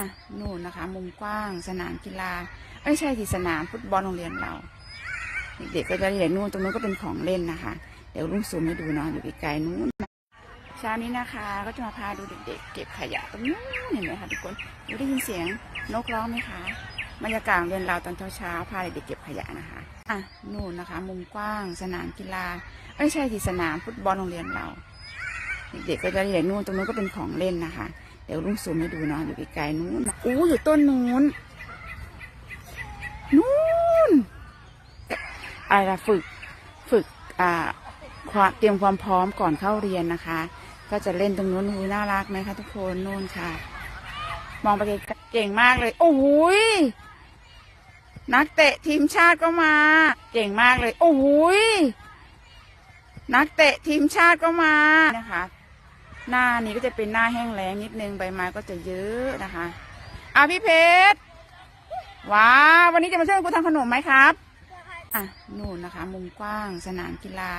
อะนู่นนะคะ มุมกว้าง สนามกีฬาไม่ใช่ที่สนามฟุตบอลโรงเรียนเรา เด็กๆก็จะเห็นนู่นตรงนู้นก็เป็นของเล่นนะคะ เดี๋ยวลุงซูมให้ดูเนาะอยู่ไกลๆนู้นเช้านี้นะคะ ก็จะมาพาดูเด็กๆเก็บขยะตรงนู้นเห็นไหมคะทุกคนได้ยินเสียงนกร้องไหมคะบรรยากาศโรงเรียนเราตอนเช้าๆพาเด็กๆเก็บขยะนะคะอะนู่นนะคะ มุมกว้าง สนามกีฬาไม่ใช่ที่สนามฟุตบอลโรงเรียนเรา เด็กๆก็จะเห็นนู่นตรงนู้นก็เป็นของเล่นนะคะ เดี๋ยวลุงซูมให้ดูเนาะอยู่ไกลๆนู้นอู้อยู่ต้นนู้นนู้นอะไรละฝึกฝึกอ่าความเตรียมความพร้อมก่อนเข้าเรียนนะคะ ก็จะเล่นตรงนู้นหูน่ารักไหมคะทุกคนนู่นค่ะ มองไปเก่งมากเลย โอ้โหยนักเตะทีมชาติก็มา เก่งมากเลย โอ้โหยนักเตะทีมชาติก็มานะคะ หน้านี้ก็จะเป็นหน้าแห้งแล้งนิดนึงใบไม้ก็จะเยอะนะคะอะพี่เพชรว้าววันนี้จะมาช่วยกูทำขนมไหมครับอะนู่นนะคะ มุมกว้างสนามกีฬา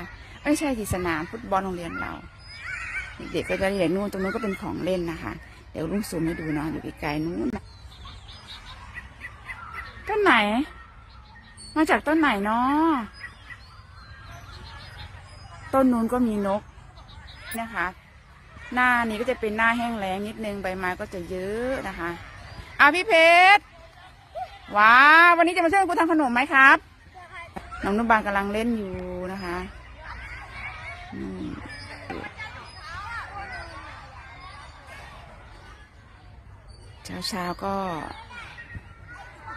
ไม่ใช่ที่สนามฟุตบอลโรงเรียนเรา เด็กๆก็จะเห็นนู่นตรงนู้นก็เป็นของเล่นนะคะ เดี๋ยวลุงซูมให้ดูเนาะอยู่ไกลๆนู้นต้นไหน มาจากต้นไหนเนาะต้นนู้นก็มีนกนะคะ หน้านี้ก็จะเป็นหน้าแห้งแล้งนิดนึงใบไม้ก็จะเยอะนะคะ อะพี่เพชรว้าววันนี้จะมาช่วยกูทำขนมไหมครับน้องนุ่มบางกำลังเล่นอยู่นะคะเช้าเช้าก็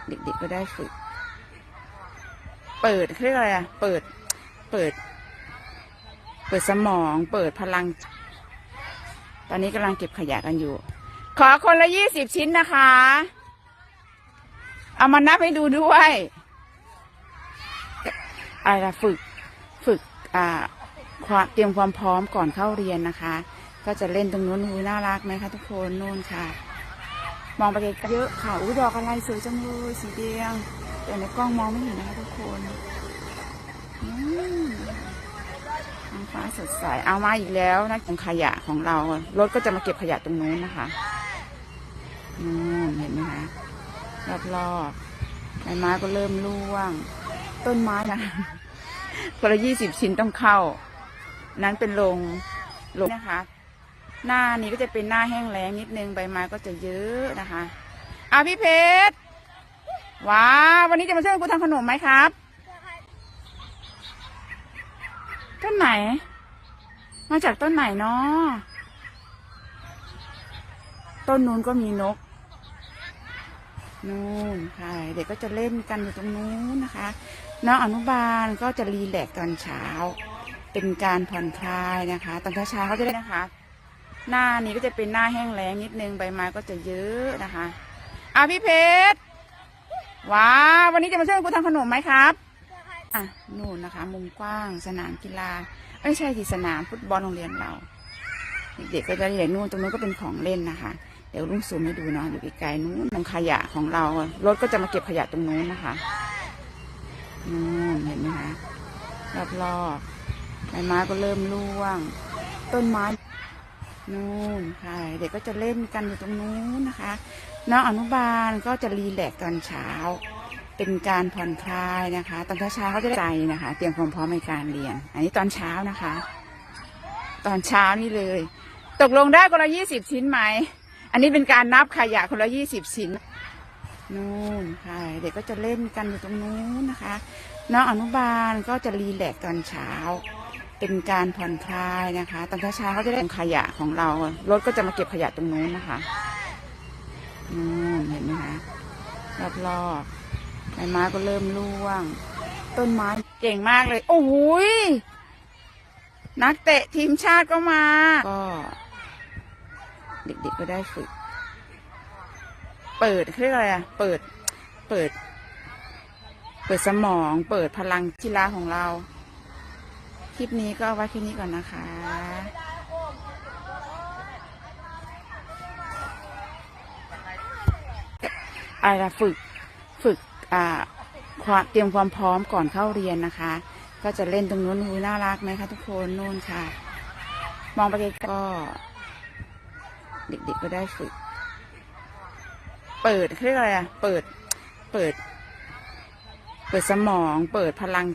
เด็กๆก็ได้ฝึก เปิดเรียกอะไรอะเปิด เปิด เปิดสมอง เปิดพลัง ตอนนี้กำลังเก็บขยะกันอยู่ ขอคนละยี่สิบชิ้นนะคะ เอามานับให้ดูด้วยอะไรล่ะฝึกฝึกอ่าความเตรียมความพร้อมก่อนเข้าเรียนนะคะ ก็จะเล่นตรงนู้นหูน่ารักไหมคะทุกคนนู่นค่ะ มองไปไกลเยอะค่ะอุ้ยดอกอะไรสวยจังเลยสีแดงแต่ในกล้องมองไม่เห็นนะคะทุกคนอืมท้อง ฟ้าสดใสเอามาอีกแล้วนะของขยะของเรา รถก็จะมาเก็บขยะตรงนู้นนะคะนู่นเห็นไหมคะรอบๆใบไม้ก็เริ่มร่วง ต้นไม้นะคนละยี่สิบชิ้นต้องเข้า นั้นเป็นโรงโรงนะคะ หน้านี้ก็จะเป็นหน้าแห้งแล้งนิดนึงใบไม้ก็จะเยอะนะคะอะพี่เพชรว้าววันนี้จะมาช่วยกูทำขนมไหมครับ ต้นไหน มาจากต้นไหนเนาะต้นนู้นก็มีนก นู่นค่ะ เด็กก็จะเล่นกันอยู่ตรงนู้นนะคะน้องอนุบาลก็จะรีแลกซ์ตอนเช้า เป็นการผ่อนคลายนะคะ ตอนเช้าเขาจะได้นะคะ หน้านี้ก็จะเป็นหน้าแห้งแล้งนิดนึงใบไม้ก็จะเยอะนะคะอะพี่เพชรว้าววันนี้จะมาช่วยกูทำขนมไหมครับ อะนู่นนะคะ มุมกว้างสนามกีฬาไม่ใช่ที่สนามฟุตบอลโรงเรียนเรา เด็กๆก็จะเห็นนู่นตรงนู้นก็เป็นของเล่นนะคะ เดี๋ยวลุงซูมให้ดูเนาะอยู่ไกลๆนู้นตรงขยะของเรารถก็จะมาเก็บขยะตรงนู้นนะคะนู่นเห็นไหมคะรอบๆใบไม้ก็เริ่มร่วง ต้นไม้นู่นค่ะเด็กก็จะเล่นกันอยู่ตรงนู้นนะคะน้องอนุบาลก็จะรีแลกซ์ตอนเช้า เป็นการผ่อนคลายนะคะ ตอนเช้าๆเขาจะได้ใจนะคะ เตรียมความพร้อมในการเรียน อันนี้ตอนเช้านะคะ ตอนเช้านี่เลย ตกลงได้คนละยี่สิบชิ้นไหม อันนี้เป็นการนับขยะคนละยี่สิบชิ้นนู่นค่ะ เด็กก็จะเล่นกันอยู่ตรงนู้นนะคะ น้องอนุบาลก็จะรีแลกซ์ตอนเช้า เป็นการผ่อนคลายนะคะ ตอนเช้าๆเขาจะได้ขยะของเรา รถก็จะมาเก็บขยะตรงนู้นนะคะนู่นเห็นไหมคะรอบๆ ใบไม้ก็เริ่มร่วง ต้นไม้เก่งมากเลย โอ้โหยนักเตะทีมชาติก็มา ก็ เด็กๆก็ได้ฝึก เปิดเรียกอะไรอะเปิด เปิด เปิดสมอง เปิดพลังกีฬาของเรา คลิปนี้ก็เอาไว้แค่นี้ก่อนนะคะอะไรฝึก ฝึก เตรียมความพร้อมก่อนเข้าเรียนนะคะ ก็จะเล่นตรงนู้นหูน่ารักไหมคะทุกคนนู่นค่ะ มองไปก็ เด็กๆก็ได้ฝึก เปิดเรียกอะไรอะเปิดเปิด เปิดสมองเปิดพลัง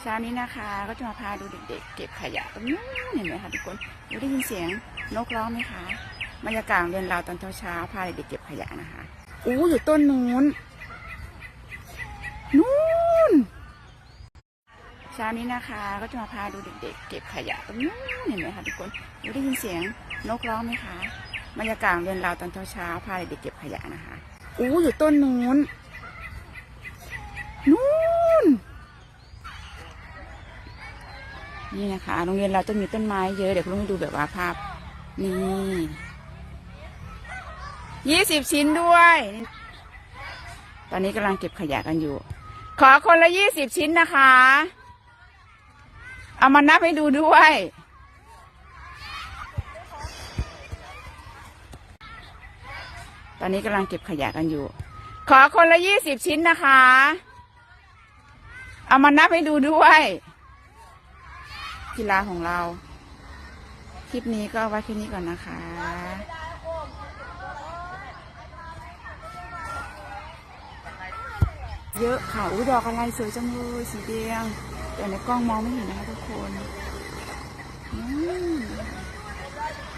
เช้านี้นะคะก็จะมาพาดูเด็กๆ เก็บขยะตรงนู้นเห็นไหมคะทุกคนได้ยินเสียงนกร้องไหมคะ บรรยากาศโรงเรียนเราตอนเช้าๆพาเด็กเก็บขยะนะคะอู้อยู่ต้นนู้นนู้นเช้านี้นะคะ ก็จะมาพาดูเด็กๆ เก็บขยะตรงนู้นเห็นไหมคะทุกคนดูได้ยินเสียงนกร้องไหมคะบรรยากาศโรงเรียนเราตอนเช้าๆพาเด็กเก็บขยะนะคะอู้อยู่ต้นนู้นนู้นนี่นะคะโรงเรียนเราจะมีต้นไม้เยอะเดี๋ยวคุณลุงให้ดูแบบว่าภาพนี่ ยี่สิบชิ้นด้วย ตอนนี้กำลังเก็บขยะกันอยู่ ขอคนละยี่สิบชิ้นนะคะ เอามานับให้ดูด้วย ตอนนี้กำลังเก็บขยะกันอยู่ ขอคนละยี่สิบชิ้นนะคะ เอามานับให้ดูด้วยกีฬาของเรา คลิปนี้ก็ไว้แค่นี้ก่อนนะคะ เยอะค่ะอุ้ยดอกอะไรสวยจังเลยสีแดงแต่ในกล้องมองไม่เห็นนะคะทุกคน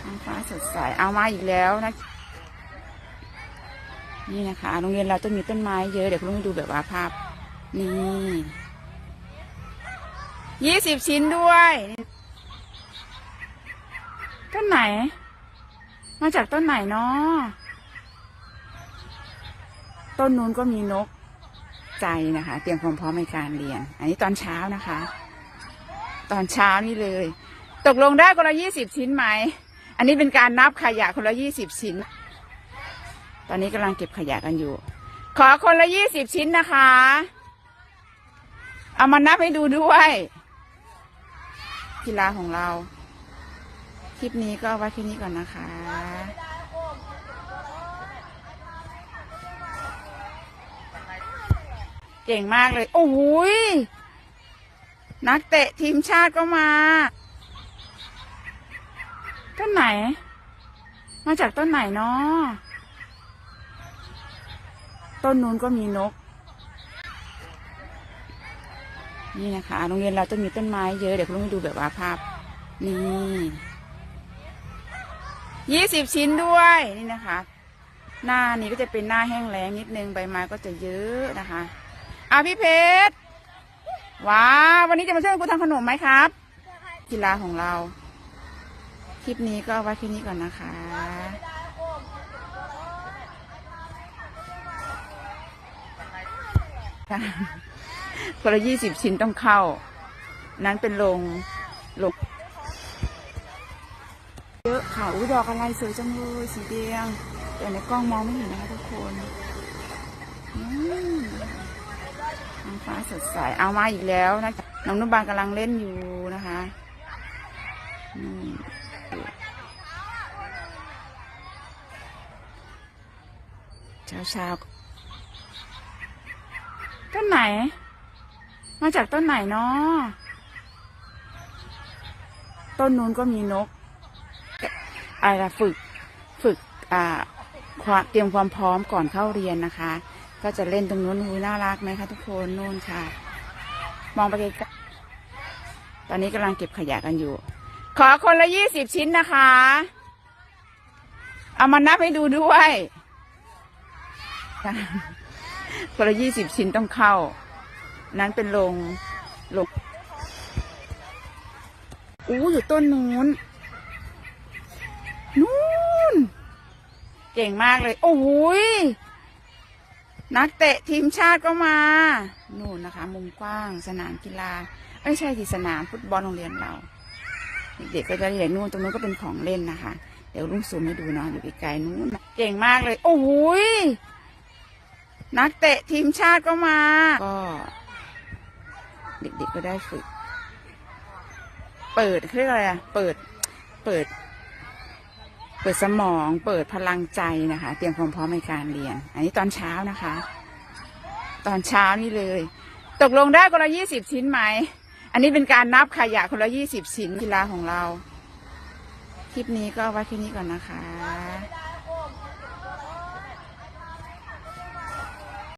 ท้องฟ้าสดใสเอามาอีกแล้วนะ นี่นะคะโรงเรียนเราจะมีต้นไม้เยอะ เดี๋ยวคุณลุงให้ดูแบบว่าภาพ นี่ยี่สิบชิ้นด้วยต้นไหน มาจากต้นไหนเนาะต้นนู้นก็มีนก ใจนะคะ เตรียมความพร้อมในการเรียน อันนี้ตอนเช้านะคะ ตอนเช้านี่เลย ตกลงได้คนละยี่สิบชิ้นไหม อันนี้เป็นการนับขยะคนละยี่สิบชิ้น ตอนนี้กำลังเก็บขยะกันอยู่ ขอคนละยี่สิบชิ้นนะคะ เอามานับให้ดูด้วยกีฬาของเรา คลิปนี้ก็ไว้แค่นี้ก่อนนะคะ ก่งมากเลย โอ้โหยนักเตะทีมชาติก็มาต้นไหน มาจากต้นไหนเนาะต้นนู้นก็มีนก นี่นะคะโรงเรียนเราจะมีต้นไม้เยอะ เดี๋ยวคุณลุงให้ดูแบบว่าภาพ นี่ยี่สิบชิ้นด้วยนี่นะคะ หน้านี้ก็จะเป็นหน้าแห้งแล้งนิดนึงใบไม้ก็จะเยอะนะคะ อะพี่เพชรว้าววันนี้จะมาช่วยกูทำขนมไหมครับ กีฬาของเรา คลิปนี้ก็เอาไว้แค่นี้ก่อนนะคะคนละยี่สิบชิ้นต้องเข้า นั้นเป็นโรงโรงเยอะค่ะอุ้ยดอกอะไรสวยจังเลยสีแดงแต่ในกล้องมองไม่เห็นนะคะทุกคนอืม ฟ้าสดใสเอามาอีกแล้วนะน้องนุบางกำลังเล่นอยู่นะคะเช้าเช้าต้นไหน มาจากต้นไหนเนาะต้นนู้นก็มีนกอะไรฝึกฝึกอ่าเตรียมความพร้อมก่อนเข้าเรียนนะคะ ก็จะเล่นตรงนู้นหูน่ารักไหมคะทุกคนนู่นค่ะ มองไปไกลตอนนี้กำลังเก็บขยะกันอยู่ ขอคนละยี่สิบชิ้นนะคะ เอามานับให้ดูด้วยคนละยี่สิบชิ้นต้องเข้า นั้นเป็นโรงโรงอู้อยู่ต้นนู้น นู้น เก่งมากเลย โอ้ย นักเตะทีมชาติก็มานู่นนะคะ มุมกว้างสนามกีฬาไม่ใช่ที่สนามฟุตบอลโรงเรียนเรา เด็กๆก็จะเห็นนู่นตรงนู้นก็เป็นของเล่นนะคะ เดี๋ยวลุงซูมให้ดูเนาะอยู่ไกลๆนู้นเก่งมากเลย โอ้โหยนักเตะทีมชาติก็มา ก็ เด็กๆก็ได้ฝึก เปิดเขาเรียกอะไรอะเปิด เปิด เปิดสมองเปิดพลังใจนะคะ เตรียมความพร้อมในการเรียน อันนี้ตอนเช้านะคะ ตอนเช้านี่เลย ตกลงได้คนละยี่สิบชิ้นไหม อันนี้เป็นการนับขยะคนละยี่สิบชิ้นกีฬาของเรา คลิปนี้ก็ไว้แค่นี้ก่อนนะคะ